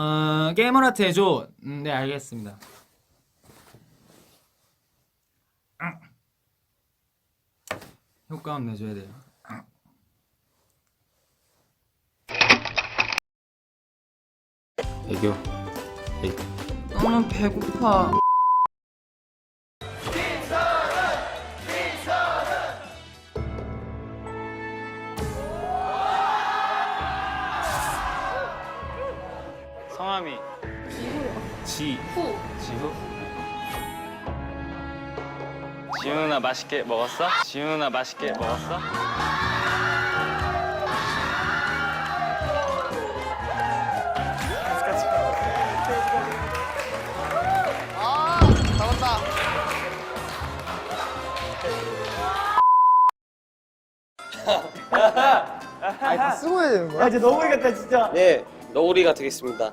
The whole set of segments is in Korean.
어, 게이머 라트 해줘. 음, 네 알겠습니다. 효과음 내줘야 돼요. 애교. 나는 배고파. 지 후. 지후 지훈아 맛있게 먹었어? 지훈아 맛있게 먹었어? 네, 너구리가 되겠습니다.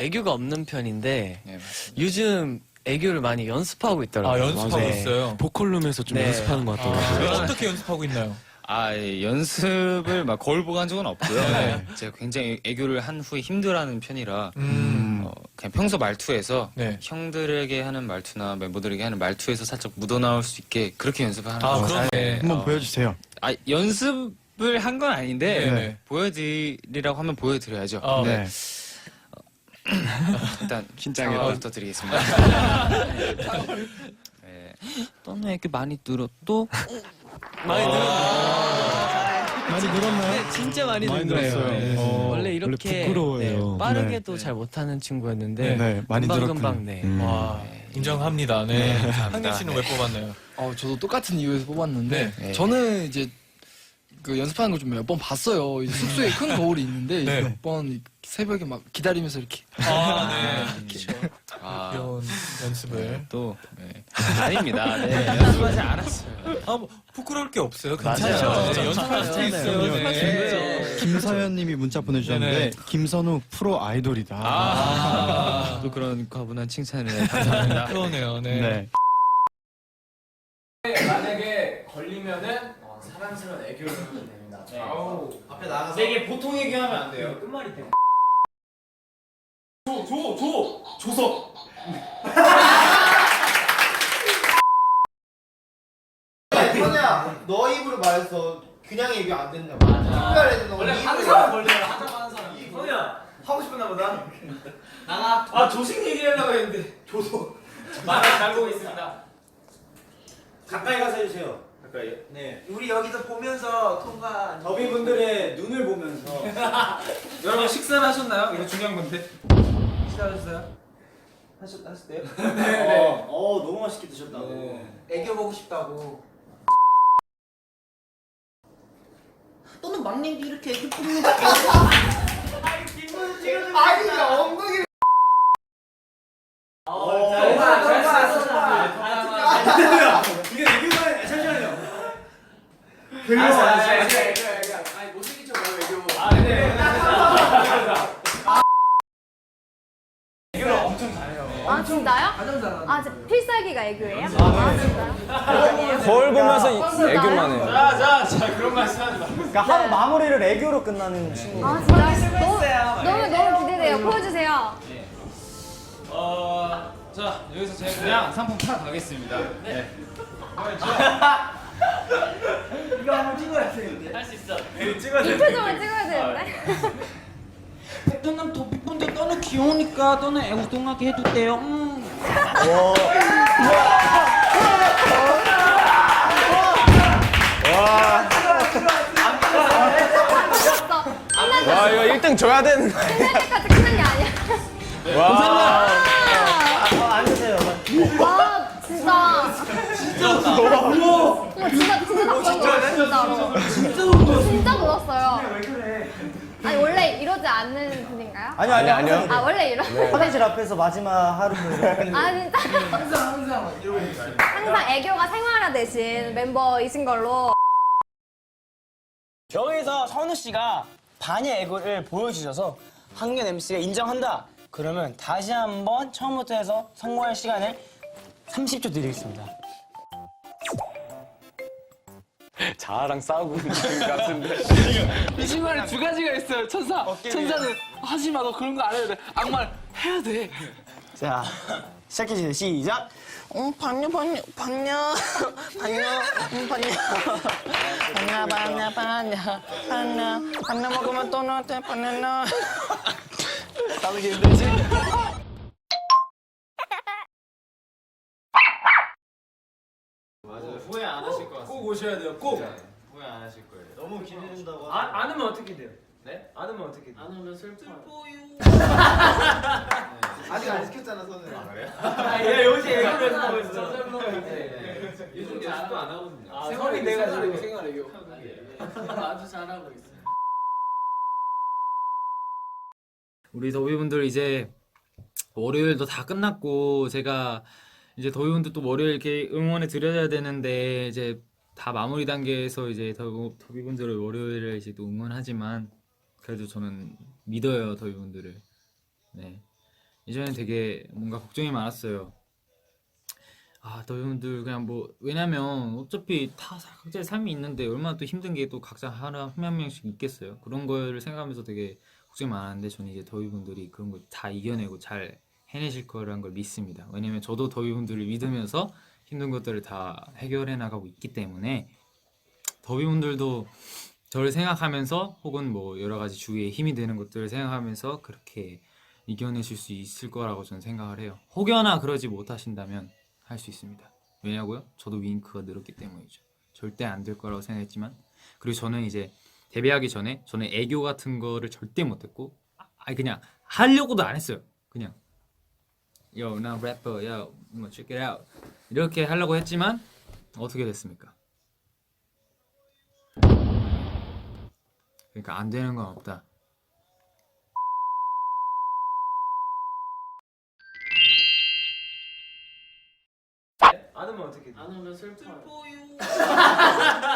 애교가 없는 편인데 요즘 애교를 많이 연습하고 있더라고요. 아 연습하고 네. 있어요. 보컬룸에서 좀 네. 연습하는 것 같더라고요. 아, 어떻게 연습하고 있나요? 아, 예, 연습을 막 거울 보고 한 적은 없고요. 네. 제가 굉장히 애교를 한 후에 힘들어하는 편이라 음. 어, 그냥 평소 말투에서 네. 형들에게 하는 말투나 멤버들에게 하는 말투에서 살짝 묻어나올 수 있게 그렇게 연습을 하는 아 거죠. 그러네. 한번 보여주세요. 아, 연습을 한 건 아닌데 네. 보여드리라고 하면 보여드려야죠. 어. 네. 네. 일단 긴장해라. 사과부터 드리겠습니다. 네. 너는 애교 많이 늘었또? 많이 늘었네요. 많이 늘었나요? 네, 진짜 많이, 많이 늘었어요. 늘었어요. 네. 어, 원래 이렇게 원래. 네, 빠르게도 잘 못하는 친구였는데 네, 많이 금방 늘었군요. 금방 네. 음. 와 인정합니다. 네. 감사합니다. 한균 씨는 왜 뽑았나요? 어, 저도 똑같은 이유에서 뽑았는데 네. 저는 이제 그 연습하는 걸 좀 몇 번 봤어요. 이제 숙소에 큰 거울이 있는데 네. 몇 번 새벽에 막 기다리면서 이렇게 아 네. 아, 귀여운 연습을. 또 네. 아닙니다. 네. 연습하지 않았어요. 아 뭐, 부끄러울 게 없어요. 맞아요. 괜찮아요. 네. 연습할 수 있어요. 네. 김서연님이 문자 보내주셨는데 네네. 김선우 프로 아이돌이다. 아, 또 그런 과분한 칭찬을 감사합니다. 그러네요. 네. 네. 만약에 걸리면은 어, 사랑스러운 애교를 하면 됩니다. 아우 앞에 나가서 이게 보통 얘기하면 안 돼요. 끝말이 돼. 조 조 조 조석. 선우야 너 입으로 말해서 그냥 얘기 안 된다고 해도 원래 너 하는 입으로 사람 걸려요. 하자고 하는 사람. 선우야 하고 싶었나 보다. 나가. 아 조식 얘기하려고 했는데 조석. 말을 잘 보고 있습니다. 가까이 가서 해주세요 가까이 네. 우리 여기서 보면서 통과. 더비분들의 눈을 보면서. 여러분 식사를 하셨나요? 이거 중요한 건데. 식사하셨어요? 하셨, 하셨대요? 네. 어, 어 너무 맛있게 드셨다고. 애교 보고 싶다고. 또는 막내비 이렇게 거. 아니 이거 엉덩이 어, 잘 정말, 잘 정말. 정말. 이게 애교가 잠시만요 알았어, 알았어, 알았어. 아니 못생긴 척 말고 애교 아, 네. 애교를 엄청 잘해요. 아 진짜요? 아 진짜 필살기가 애교예요? 아 진짜요? 거울 보면서 애교만 해요. 자, 자, 자, 그런 말씀 하지 마. 그러니까 하루 마무리를 애교로 끝나는 친구 아 진짜 너무 너무 너무 기대돼요. 보여주세요. 어, 자, 여기서 제가 그냥 상품 팔아 가겠습니다. 네. 이거 한번 찍어야 되는데 할 수 있어. 이 표정을 찍어야 되는데. 베트남 도피분들 너는 귀여우니까 너는 애우동하게 해도 돼요. 음. 끝났어. 끝났어. 와, 이거 1등 줘야 되는데. 끝날 때까지 끝난 게 아니야. 감사합니다. 앉으세요 와 진짜. 진짜. 어머 진짜 진짜 깜짝 놀랐어 진짜로. 진짜 놀랐어. 진짜 놀랐어요. 아니 원래 이러지 않는 분인가요? 아니요 아니요 아니요. 아 원래 이러. 네. 화장실 앞에서 마지막 하루는 뭐 아 진짜 음. 항상 항상 이러고 항상 애교가 생활화 되신 멤버이신 걸로. 여기서 선우 씨가 반의 애교를 보여주셔서 한결 MC가 인정한다. 그러면 다시 한번 처음부터 해서 성공할 시간을 30초 드리겠습니다. 자아랑 싸우고 있는 것 같은데. 이 친구는 두 가지가 있어요. 천사. 천사는 하지 마. 너 그런 거 안 해도 돼. 악마는 해야 돼. 자, 시작해주세요. 시작. 음, 반려, 반려, 반려, 반려, 음, 반려. 반려, 반려, 반려, 반려. 반려 먹으면 또 너한테 반려. 나도 힘들지? 후회 안 하실 것 같습니다. 꼭 오셔야 돼요. 꼭. 후회 안 하실 거예요. 너무 기대된다고 아, 안 오면 어떻게 돼요? 네? 안 오면 어떻게 돼요? 안 오면 슬퍼요. 아직 안 시켰잖아 선우 아 그래요? 야, 요새 애교를 하고 있어. 요즘 연습도 안 하거든요. 아, 성이 돼가지고. 생활 애교. 아주 잘하고 있어요. 우리 더비분들 이제 월요일도 다 끝났고 제가 이제 더비분들 또 월요일 이렇게 응원해 드려야 되는데 이제 다 마무리 단계에서 이제 더, 더비분들을 월요일에 이제 또 응원하지만 그래도 저는 믿어요 더비분들을. 네. 이전에 되게 뭔가 걱정이 많았어요. 아 더비분들 그냥 뭐 왜냐면 어차피 다 각자의 삶이 있는데 얼마나 또 힘든 게 또 각자 하나 한 명씩 있겠어요? 그런 거를 생각하면서 되게 걱정이 많았는데 저는 이제 더위분들이 그런 걸다 이겨내고 잘 해내실 거라는 걸 믿습니다. 왜냐면 저도 더위분들을 믿으면서 힘든 것들을 다 해결해 나가고 있기 때문에 더위분들도 저를 생각하면서 혹은 뭐 여러 가지 주위에 힘이 되는 것들을 생각하면서 그렇게 이겨내실 수 있을 거라고 저는 생각을 해요. 혹여나 그러지 못하신다면 할 수 있습니다. 왜냐고요? 저도 윙크가 늘었기 때문이죠. 절대 안 될 거라고 생각했지만 그리고 저는 이제 데뷔하기 전에 저는 애교 같은 거를 절대 못했고 아, 그냥 하려고도 안 했어요. 그냥 Yo, 나 래퍼, yo, 뭐 check it out 이렇게 하려고 했지만 어떻게 됐습니까? 그러니까 안 되는 건 없다. 안 오면 어떻게 돼요? 안 오면 슬퍼요.